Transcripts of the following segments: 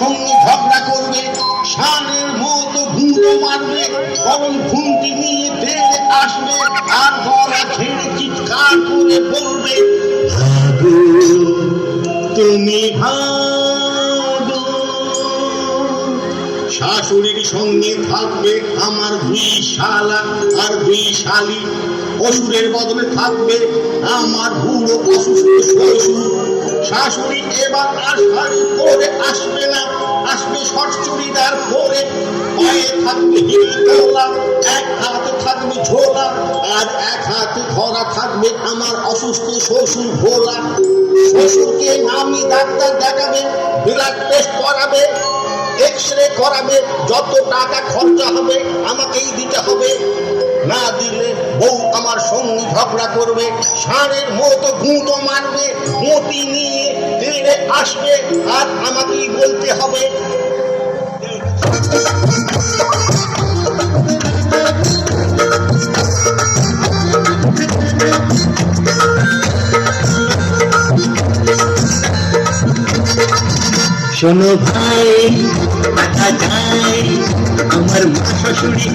সঙ্গে ঝগড়া করবে মতো মারবে নিয়ে আসবে, আর গলা ছেড়ে চিৎকার করে বলবে তুমি শাশুড়ির সঙ্গে থাকবে আমার দুই শালা আর দুই শালি অসুরের বদলে থাকবে আমার বুড়ো অসুস্থ শ্বশুর। শাশুড়ি এবার আর করে আসবে না। আসবে শর্ট চুড়িদার পরে পায়ে থাকবে হিল তোলা এক হাতে থাকবে ঝোলা, আর এক হাতে ধরা থাকবে আমার অসুস্থ শ্বশুর ভোলা। শ্বশুরকে নামি ডাক্তার দেখাবে ব্লাড টেস্ট করাবে। এক্স রে করাবে, যত টাকা খরচা হবে, আমাকেই দিতে হবে। না দিলে বউ আমার সঙ্গে ঝগড়া করবে, ষাঁড়ের মতো গুঁতো মারবে, মতি নিয়ে তেড়ে আসবে, আর আমাকেই বলতে হবে। শোনো ভাই কথা চাই, আমার মা শ্বশুরি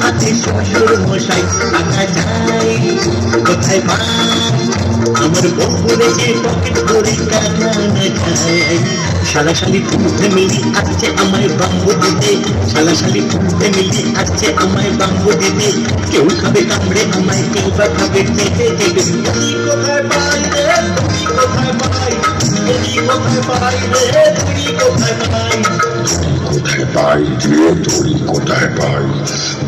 সাথে শ্বশুর মশাই কথা চাই। কোথায় পাই আমার বউ বলেছে পকেট করে টাকা না সালাশালি ফুল ফ্যামিলি আসছে আমায় বাম্বু দিতে সালাশালি ফুল ফ্যামিলি আসছে আমায় বাম্বু দিতে কেউ খাবে কামড়ে আমায় কেউ বা খাবে চেটে কোথায় পাই রে তুমি কোথায় পাই তুমি কোথায় পাই রে তুমি কোথায় পাই কোথায় পাই রে দড়ি কোথায় পাই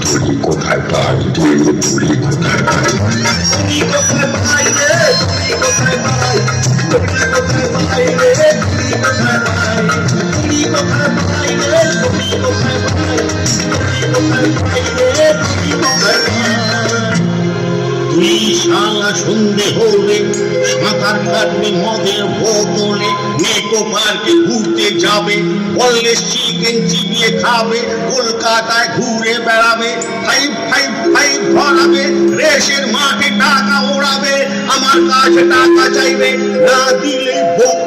দড়ি কোথায় পাই রে দড়ি কোথায় পাই তুমি কোথায় পাই রে তুমি কোথায় পাই তুমি কোথায় পাই রে ঘুরতে যাবে, বললে চিকেন চিবিয়ে খাবে, কলকাতায় ঘুরে বেড়াবে, ফাইভ ফাইভ ফাইভ ধরাবে রেশের মাঠে টাকা ওড়াবে, আমার কাছে টাকা চাইবে, না দিলে বকবে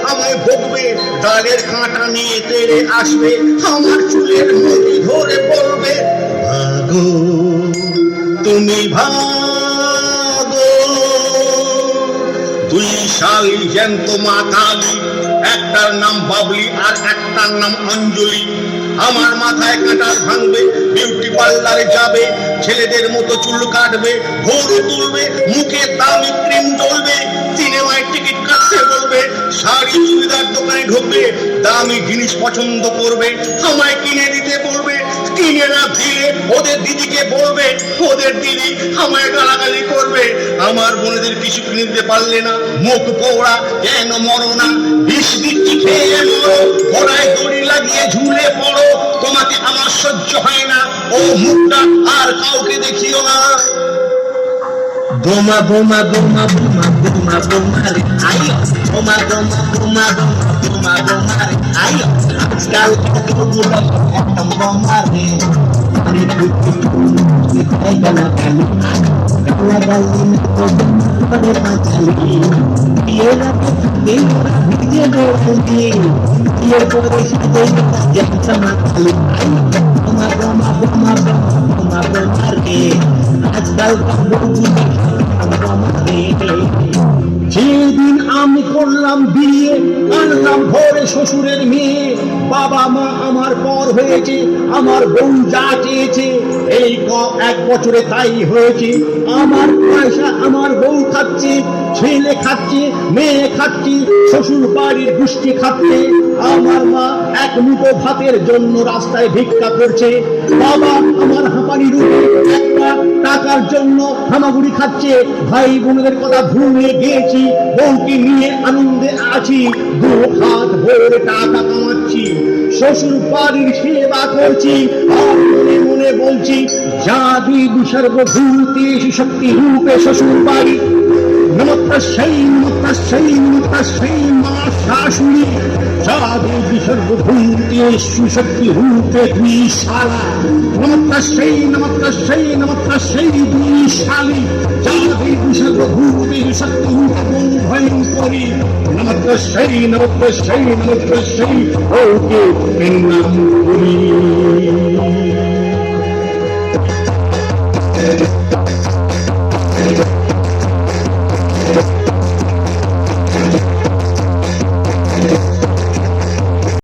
ডালের কাঁটা নিয়ে তেড়ে আসবে, আমার চুলের মুঠি ধরে বলবে ভাগো তুমি ভাগো। দুই শালি জ্যান্ত মা কালী, একটার নাম বাবলি আর একটার নাম অঞ্জলি। আমার মাথায় কাঁটাল ভাঙবে, বিউটি পার্লারে যাবে, ছেলেদের মতো চুল কাটবে ভোর তুলবে, মুখে দামি ক্রিম ডলবে সিনেমায় টিকিট কাটতে বলবে ঢুকবে, দামি জিনিস পছন্দ করবে, আমায় কিনে দিতে বলবে, কিনে না দিলে ওদের দিদিকে বলবে, ওদের দিদি আমায় গালাগালি করবে। আমার বোনেদের কিছু কিনে দিতে পারলে না, মুখ পোড়া, কেন মরো না? বিষ দিচ্ছি, খেয়ে মরো ঘোড়ায় দড়ি লাগিয়ে ঝুলে পড়ো, তোমাকে আমার সহ্য হয় না। ও মুখটা আর কাউকে দেখিও না। Boma, boma, boma, boma, boma, boma, ayo, Boma, boma, boma, boma, boma, ayos. Skal kagula, etong boma rin. Panibuti ko, ikay galakali. Galakali na ko, panipatali. Iyala ko, iyala ko, iyala ko, iyala ko, iyala ko, iyala ko, iyala ko, iyala ko, iyala ko, iyala ko, iyala ko, আমি করলাম বিয়ে, আনলাম ঘরে শ্বশুরের মেয়ে। বাবা মা আমার পর হয়েছে, আমার বউ যা চেয়েছে, এই ক- এক বছরে তাই হয়েছে। আমার পয়সা আমার বউ খাচ্ছে, ছেলে খাচ্ছে, মেয়ে খাচ্ছে, শ্বশুর বাড়ির গোষ্ঠী খাচ্ছে। আমার মা এক মুঠো ভাতের জন্য রাস্তায় ভিক্ষা করছে। বাবা আমার হাঁপানি রূপে একটা টাকার জন্য হামাগুড়ি খাচ্ছে। ভাই বোনদের কথা ভুলে গিয়েছি, বউকে নিয়ে আনন্দে আছি। দু হাত ভরে টাকা কামাচ্ছি, শ্বশুর বাড়ির সেবা করছি। মনে মনে বলছি জাদি বিসর্গ ভূতে শক্তি রূপে শ্বশুর বাড়ি। নমস্কার নমস্কার নমস্কার মা শাশুড়ি। সাধু সর্বভূতে সুশক্তি রূপে দুই শালা নমস্কার নমস্কার নমস্কার দুই শালী সাধু সর্বভূতে শক্তি সেই ভয়ঙ্করী নমস্কার নমস্কার নমস্কার ওকে নাম করি